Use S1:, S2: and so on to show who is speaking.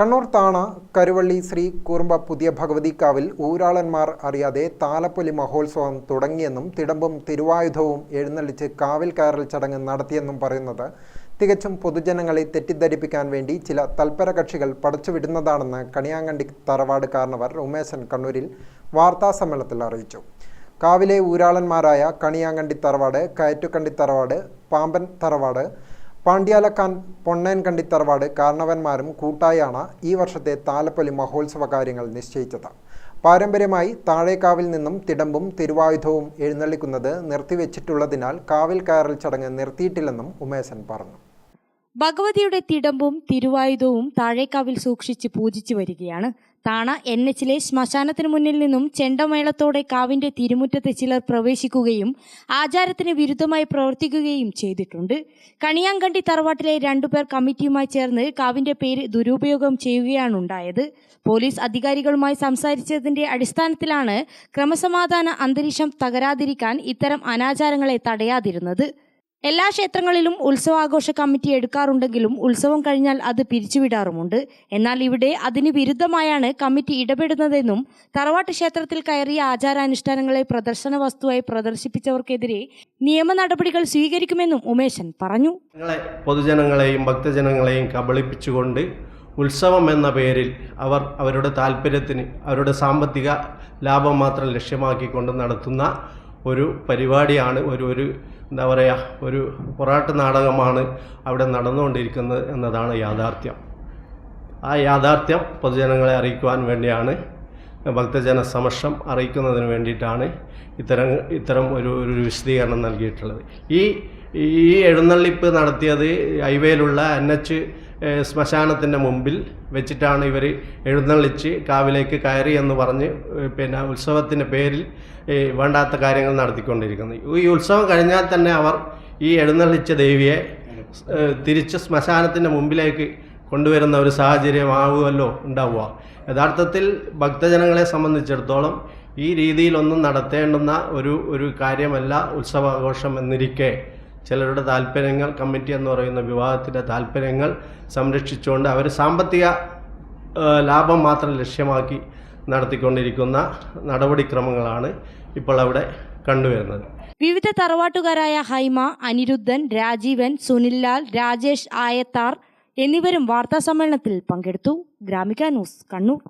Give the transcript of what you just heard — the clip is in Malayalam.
S1: കണ്ണൂർ താണ കരുവള്ളി ശ്രീ കുറുമ്പ പുതിയ ഭഗവതിക്കാവിൽ ഊരാളന്മാർ അറിയാതെ താലപ്പൊലി മഹോത്സവം തുടങ്ങിയെന്നും തിടമ്പും തിരുവായുധവും എഴുന്നള്ളിച്ച് കാവിൽ കയറൽ ചടങ്ങ് നടത്തിയെന്നും പറയുന്നത് തികച്ചും പൊതുജനങ്ങളെ തെറ്റിദ്ധരിപ്പിക്കാൻ വേണ്ടി ചില തൽപര കക്ഷികൾ പടച്ചുവിടുന്നതാണെന്ന് കണിയാങ്കണ്ടി തറവാട് കാരണവർ ഉമേശൻ കണ്ണൂരിൽ വാർത്താസമ്മേളനത്തിൽ അറിയിച്ചു. കാവിലെ ഊരാളന്മാരായ കണിയാങ്കണ്ടി തറവാട് കയറ്റുകണ്ടി തറവാട് പാമ്പൻ തറവാട് പാണ്ഡ്യാലക്കാൻ പൊണ്ണേൻകണ്ടി തറവാട് കാരണവന്മാരും കൂട്ടായാണ് ഈ വർഷത്തെ താലപ്പൊലി മഹോത്സവ കാര്യങ്ങൾ നിശ്ചയിച്ചത്. പാരമ്പര്യമായി താഴേക്കാവിൽ നിന്നും തിടമ്പും തിരുവായുധവും എഴുന്നള്ളിക്കുന്നത് നിർത്തിവെച്ചിട്ടുള്ളതിനാൽ കാവിൽ കയറൽ ചടങ്ങ് നിർത്തിയിട്ടില്ലെന്നും ഉമേശൻ പറഞ്ഞു.
S2: ഭഗവതിയുടെ തിടമ്പും തിരുവായുധവും താഴേക്കാവിൽ സൂക്ഷിച്ച് പൂജിച്ചു വരികയാണ് താണ എൻ എച്ചിലെ ശ്മശാനത്തിന് മുന്നിൽ നിന്നും ചെണ്ടമേളത്തോടെ കാവിന്റെ തിരുമുറ്റത്ത് ചിലർ പ്രവേശിക്കുകയും ആചാരത്തിന് വിരുദ്ധമായി പ്രവർത്തിക്കുകയും ചെയ്തിട്ടുണ്ട്. കണിയാങ്കണ്ടി തറവാട്ടിലെ രണ്ടുപേർ കമ്മിറ്റിയുമായി ചേർന്ന് കാവിന്റെ പേര് ദുരുപയോഗം ചെയ്യുകയാണ് ഉണ്ടായത് പോലീസ് അധികാരികളുമായി സംസാരിച്ചതിന്റെ അടിസ്ഥാനത്തിലാണ് ക്രമസമാധാന അന്തരീക്ഷം തകരാതിരിക്കാൻ ഇത്തരം അനാചാരങ്ങളെ തടയാതിരുന്നത്. എല്ലാ ക്ഷേത്രങ്ങളിലും ഉത്സവാഘോഷ കമ്മിറ്റി എടുക്കാറുണ്ടെങ്കിലും ഉത്സവം കഴിഞ്ഞാൽ അത് പിരിച്ചുവിടാറുമുണ്ട്. എന്നാൽ ഇവിടെ അതിന് വിരുദ്ധമായാണ് കമ്മിറ്റി ഇടപെടുന്നതെന്നും തറവാട്ട് ക്ഷേത്രത്തിൽ കയറിയ ആചാരാനുഷ്ഠാനങ്ങളെ പ്രദർശന വസ്തുവായി പ്രദർശിപ്പിച്ചവർക്കെതിരെ നിയമ നടപടികൾ സ്വീകരിക്കുമെന്നും ഉമേശൻ പറഞ്ഞു.
S3: ജനങ്ങളെ പൊതുജനങ്ങളെയും ഭക്തജനങ്ങളെയും കബളിപ്പിച്ചുകൊണ്ട് ഉത്സവം എന്ന പേരിൽ അവർ അവരുടെ താല്പര്യത്തിന് അവരുടെ സാമ്പത്തിക ലാഭം മാത്രം ലക്ഷ്യമാക്കിക്കൊണ്ട് നടത്തുന്ന ഒരു പരിപാടിയാണ് ഒരു ഒരു എന്താ പറയുക ഒരു പൊറാട്ട് നാടകമാണ് അവിടെ നടന്നുകൊണ്ടിരിക്കുന്നത് എന്നതാണ് യാഥാർത്ഥ്യം. ആ യാഥാർത്ഥ്യം പൊതുജനങ്ങളെ അറിയിക്കുവാൻ വേണ്ടിയാണ് ഭക്തജന സമക്ഷം അറിയിക്കുന്നതിന് വേണ്ടിയിട്ടാണ് ഇത്തരം ഇത്തരം ഒരു ഒരു വിശദീകരണം നൽകിയിട്ടുള്ളത്. ഈ ഈ എഴുന്നള്ളിപ്പ് നടത്തിയത് ഹൈവേയിലുള്ള എൻ എച്ച് ശ്മശാനത്തിന്റെ മുമ്പിൽ വെച്ചിട്ടാണ് ഇവർ എഴുന്നള്ളിച്ച് കാവിലേക്ക് കയറി എന്ന് പറഞ്ഞ് പിന്നെ ഉത്സവത്തിന്റെ പേരിൽ വേണ്ടാത്ത കാര്യങ്ങൾ നടത്തിക്കൊണ്ടിരിക്കുന്നത് ഈ ഉത്സവം കഴിഞ്ഞാൽ തന്നെ അവർ ഈ എഴുന്നള്ളിച്ച ദേവിയെ തിരിച്ച് ശ്മശാനത്തിന്റെ മുമ്പിലേക്ക് കൊണ്ടുവരുന്ന ഒരു സാഹചര്യമാവുമല്ലോ ഉണ്ടാവുക. യഥാർത്ഥത്തിൽ ഭക്തജനങ്ങളെ സംബന്ധിച്ചിടത്തോളം ഈ രീതിയിലൊന്നും നടത്തേണ്ടുന്ന ഒരു ഒരു കാര്യമല്ല ഉത്സവാഘോഷം എന്നിരിക്കെ. ചിലരുടെ താല്പര്യങ്ങൾ കമ്മിറ്റി എന്ന് പറയുന്ന വിവാഹത്തിന്റെ താല്പര്യങ്ങൾ സംരക്ഷിച്ചുകൊണ്ട് അവർ സാമ്പത്തിക ലാഭം മാത്രം ലക്ഷ്യമാക്കി നടത്തിക്കൊണ്ടിരിക്കുന്ന നടപടിക്രമങ്ങളാണ് ഇപ്പോൾ അവിടെ കണ്ടുവരുന്നത്.
S2: വിവിധ തറവാട്ടുകാരായ ഹൈമ അനിരുദ്ധൻ രാജീവൻ സുനിൽലാൽ രാജേഷ് ആയത്താർ എന്നിവരും വാർത്താസമ്മേളനത്തിൽ പങ്കെടുത്തു. ഗ്രാമിക ന്യൂസ് കണ്ണൂർ.